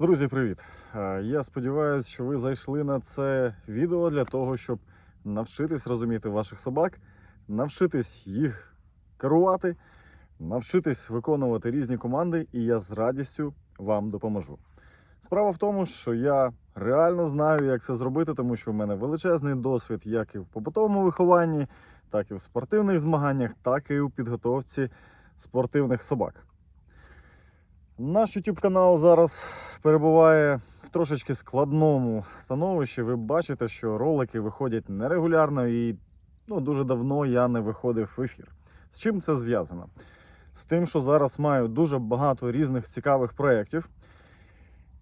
Друзі, привіт! Е, Я сподіваюся, що ви зайшли на це відео для того, щоб навчитись розуміти ваших собак, навчитись їх керувати, навчитись виконувати різні команди, і я з радістю вам допоможу. Справа в тому, що я реально знаю, як це зробити, тому що в мене величезний досвід як і в побутовому вихованні, так і в спортивних змаганнях, так і у підготовці спортивних собак. Наш YouTube канал зараз перебуває в трошечки складному становищі. Ви бачите, що ролики виходять нерегулярно і ну, дуже давно я не виходив в ефір. З чим це зв'язано? З тим, що зараз маю дуже багато різних цікавих проєктів.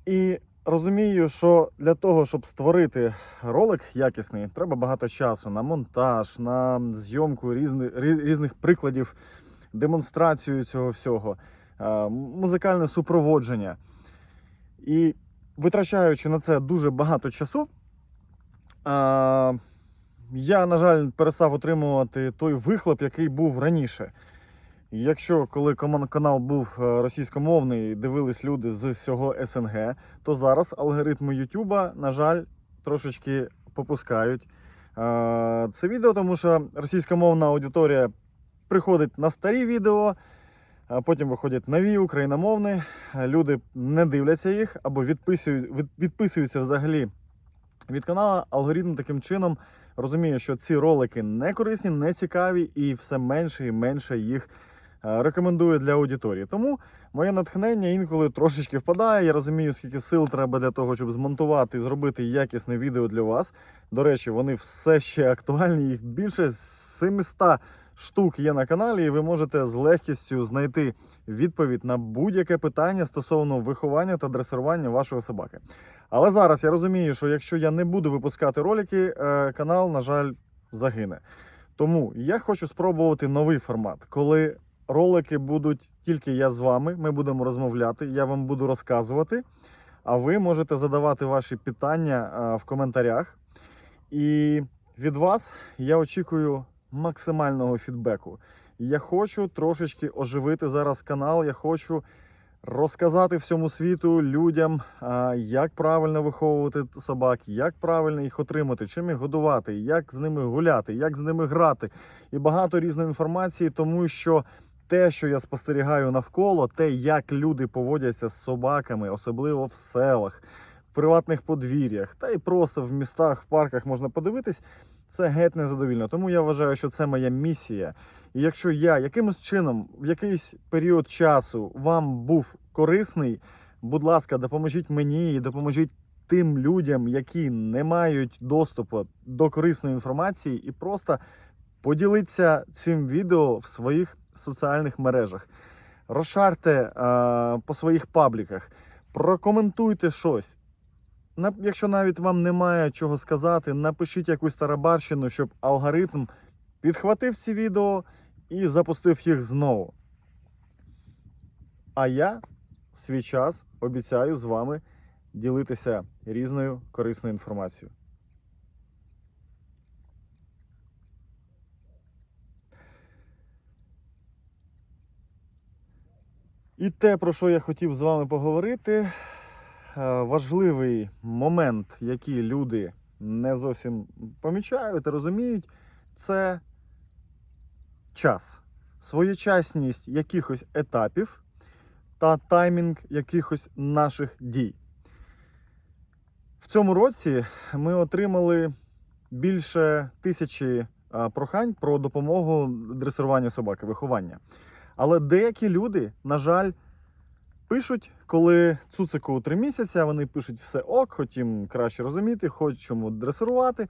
І розумію, що для того, щоб створити ролик якісний, треба багато часу на монтаж, на зйомку різних, різних прикладів, демонстрацію цього всього музикальне супроводження. І витрачаючи на це дуже багато часу, е, я, на жаль, перестав отримувати той вихлоп, який був раніше. Якщо коли канал був е, російськомовний, дивились люди з всього СНГ, то зараз алгоритми Ютуба, на жаль, трошечки попускають е, це відео, тому що російськомовна аудиторія приходить на старі відео, потім виходять нові україномовні. Люди не дивляться їх або відписують, відписуються взагалі від каналу. Алгоритм таким чином розуміє, що ці ролики не корисні, не цікаві, і все менше і менше їх е, рекомендує для аудиторії. Тому моє натхнення інколи трошечки впадає. Я розумію, скільки сил треба для того, щоб змонтувати і зробити якісне відео для вас. До речі, вони все ще актуальні. Їх більше 700 штук є на каналі, і ви можете з легкістю знайти відповідь на будь-яке питання стосовно виховання та дресирування вашої собаки. Але зараз я розумію, що якщо я не буду випускати ролики, е, канал, на жаль, загине. Тому я хочу спробувати новий формат, коли ролики будуть тільки я з вами. Ми будемо розмовляти, я вам буду розказувати. А ви можете задавати ваші питання е, в коментарях. І від вас я очікую максимального фідбеку. Я хочу трошечки оживити зараз канал. Я хочу розказати всьому світу людям, як правильно виховувати собак, як правильно їх отримати, чим їх годувати, як з ними гуляти, як з ними грати, і багато різної інформації, тому що. Те, що я спостерігаю навколо, те, як люди поводяться з собаками, особливо в селах, в приватних подвір'ях, та й просто в містах, в парках можна подивитись, це геть незадовільно. Тому я вважаю, що це моя місія. І якщо я якимось чином в якийсь період часу вам був корисний, будь ласка, допоможіть мені і допоможіть тим людям, які не мають доступу до корисної інформації, і просто поділіться цим відео в своїх соціальних мережах. Розшарте е, по своїх пабліках, прокоментуйте щось. Якщо навіть вам немає чого сказати, напишіть якусь тарабарщину, щоб алгоритм підхватив ці відео і запустив їх знову. А я в свій час обіцяю з вами ділитися різною корисною інформацією. І те, про що я хотів з вами поговорити, важливий момент, який люди не зовсім помічають розуміють, це час, своєчасність якихось етапів та таймінг якихось наших дій. В цьому році ми отримали більше тисячі прохань про допомогу дресирування собаки, виховання. Але деякі люди, на жаль, пишуть, коли цуцику три місяці, вони пишуть все ок, хотім краще розуміти, хочемо дресирувати.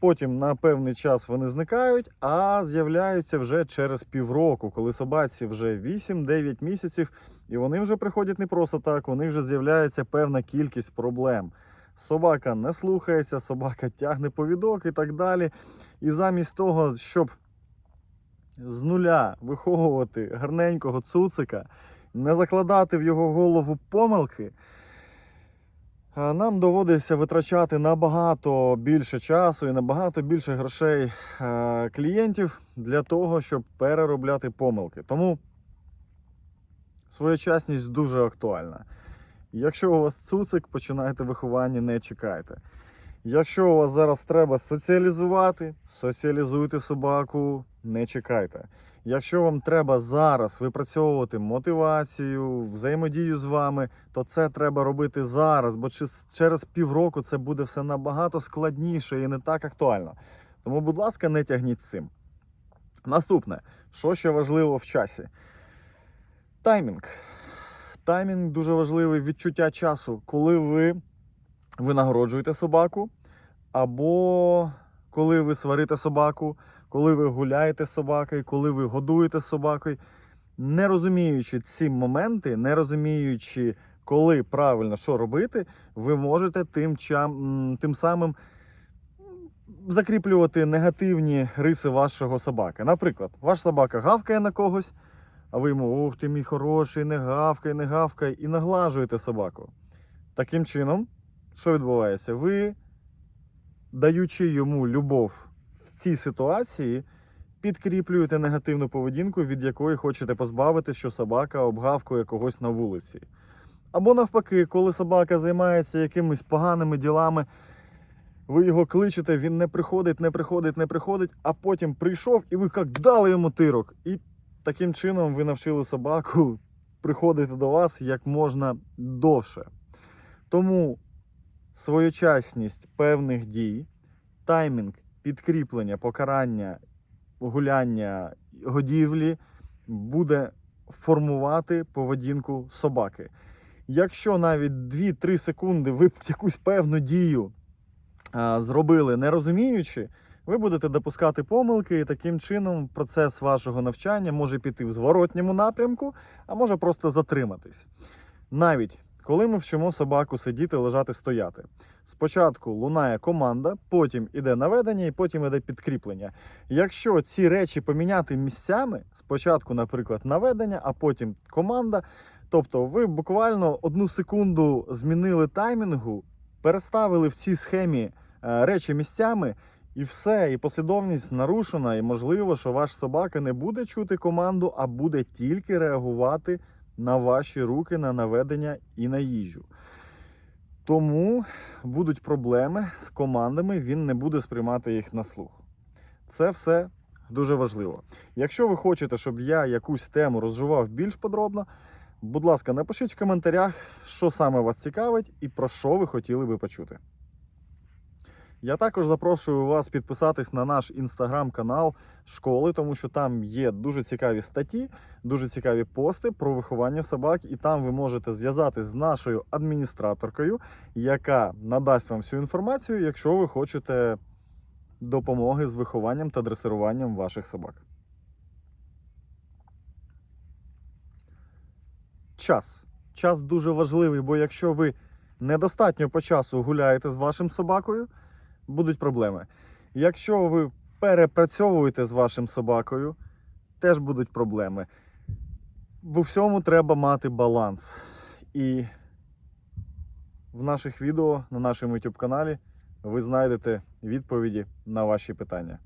Потім на певний час вони зникають, а з'являються вже через півроку, коли собаці вже 8-9 місяців, і вони вже приходять не просто так, у них вже з'являється певна кількість проблем. Собака не слухається, собака тягне повідок і так далі. І замість того, щоб з нуля виховувати гарненького цуцика, не закладати в його голову помилки, нам доводиться витрачати набагато більше часу і набагато більше грошей е, клієнтів для того, щоб переробляти помилки. Тому своєчасність дуже актуальна. Якщо у вас цуцик, починайте виховання, не чекайте. Якщо у вас зараз треба соціалізувати, соціалізуйте собаку, не чекайте. Якщо вам треба зараз випрацьовувати мотивацію, взаємодію з вами, то це треба робити зараз, бо через півроку це буде все набагато складніше і не так актуально. Тому, будь ласка, не тягніть з цим. Наступне, що ще важливо в часі? Таймінг. Таймінг дуже важливий відчуття часу, коли ви винагороджуєте собаку, або коли ви сварите собаку, коли ви гуляєте з собакою, коли ви годуєте собакою. Не розуміючи ці моменти, не розуміючи, коли правильно що робити, ви можете тим, чам, тим самим закріплювати негативні риси вашого собаки. Наприклад, ваш собака гавкає на когось, а ви йому, ух ти, мій хороший, не гавкай, не гавкай, і наглажуєте собаку. Таким чином, що відбувається? Ви, даючи йому любов цій ситуації, підкріплюєте негативну поведінку, від якої хочете позбавити, що собака обгавкує когось на вулиці. Або навпаки, коли собака займається якимись поганими ділами, ви його кличете, він не приходить, не приходить, не приходить, а потім прийшов і ви як дали йому тирок. І таким чином ви навчили собаку приходити до вас як можна довше. Тому своєчасність певних дій, таймінг, підкріплення, покарання, гуляння, годівлі буде формувати поведінку собаки. Якщо навіть 2-3 секунди ви якусь певну дію а, зробили не розуміючи, ви будете допускати помилки, і таким чином процес вашого навчання може піти в зворотньому напрямку, а може просто затриматись. Навіть коли ми вчимо собаку сидіти, лежати, стояти. Спочатку лунає команда, потім іде наведення і потім іде підкріплення. Якщо ці речі поміняти місцями, спочатку, наприклад, наведення, а потім команда, тобто ви буквально одну секунду змінили таймінгу, переставили в цій схемі е, речі місцями, і все, і послідовність нарушена, і можливо, що ваш собака не буде чути команду, а буде тільки реагувати на ваші руки, на наведення і на їжу. Тому будуть проблеми з командами, він не буде сприймати їх на слух. Це все дуже важливо. Якщо ви хочете, щоб я якусь тему розживав більш подробно, будь ласка, напишіть в коментарях, що саме вас цікавить і про що ви хотіли би почути. Я також запрошую вас підписатись на наш інстаграм-канал школи, тому що там є дуже цікаві статті, дуже цікаві пости про виховання собак, і там ви можете зв'язатись з нашою адміністраторкою, яка надасть вам всю інформацію, якщо ви хочете допомоги з вихованням та дресируванням ваших собак. Час. Час дуже важливий, бо якщо ви недостатньо по часу гуляєте з вашим собакою, будуть проблеми. Якщо ви перепрацьовуєте з вашим собакою, теж будуть проблеми. В всьому треба мати баланс. І в наших відео на нашому YouTube каналі ви знайдете відповіді на ваші питання.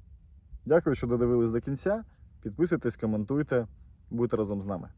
Дякую, що додивились до кінця. Підписуйтесь, коментуйте, будьте разом з нами.